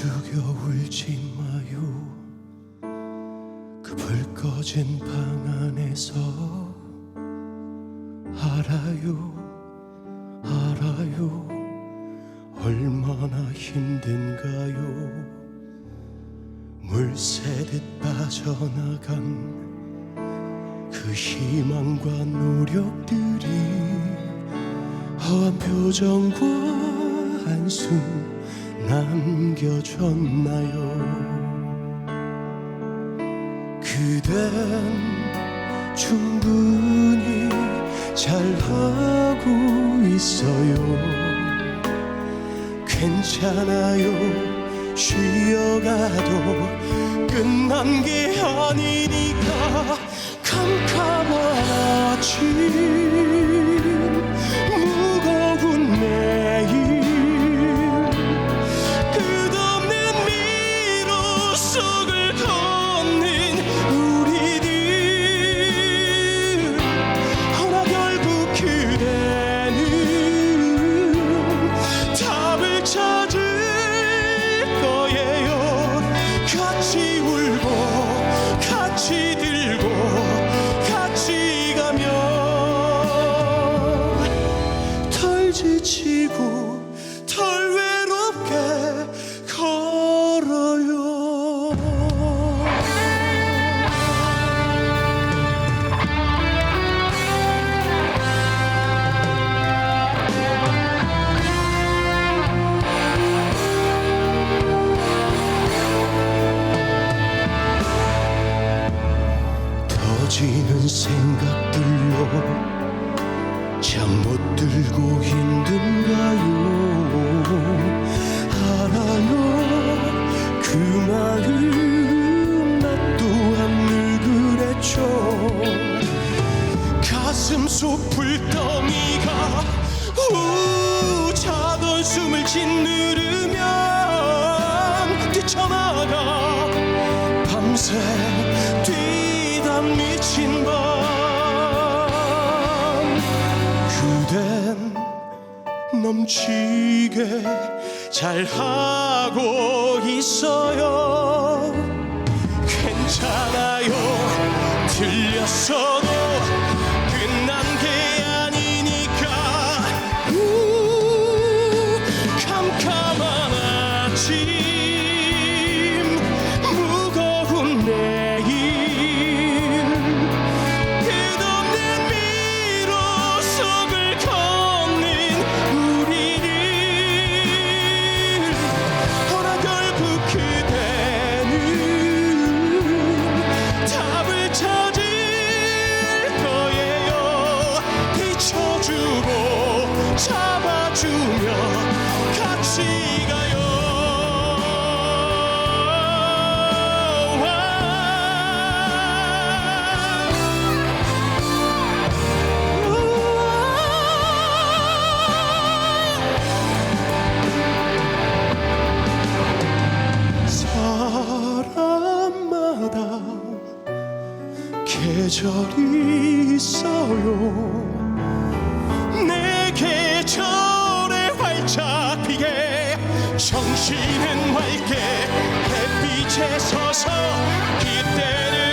속여 울지 마요. 그 불 꺼진 방 안에서 알아요 알아요. 얼마나 힘든가요. 물 새듯 빠져나간 그 희망과 노력들이 허한 표정과 한숨 남겨줬나요? 그댄 충분히 잘하고 있어요. 괜찮아요. 쉬어가도 끝난 게 아니니까 캄캄한 아 같이 울고 같이 들고 같이 가면 덜 지치고 생각들로 잠 못 들고 힘든가요? 알아요 그 마음 나 또한 늘 그랬죠. 가슴 속 불덩이가 우 차던 숨을 짓누르면 뛰쳐나가 밤새 미친 밤 그댄 넘치게 잘하고 있어요. 괜찮아요. 틀렸어도 끝난 게 아니니까. 우 캄캄한 아침 계절이 있어요 정신은 맑게 햇빛에 서서 기대는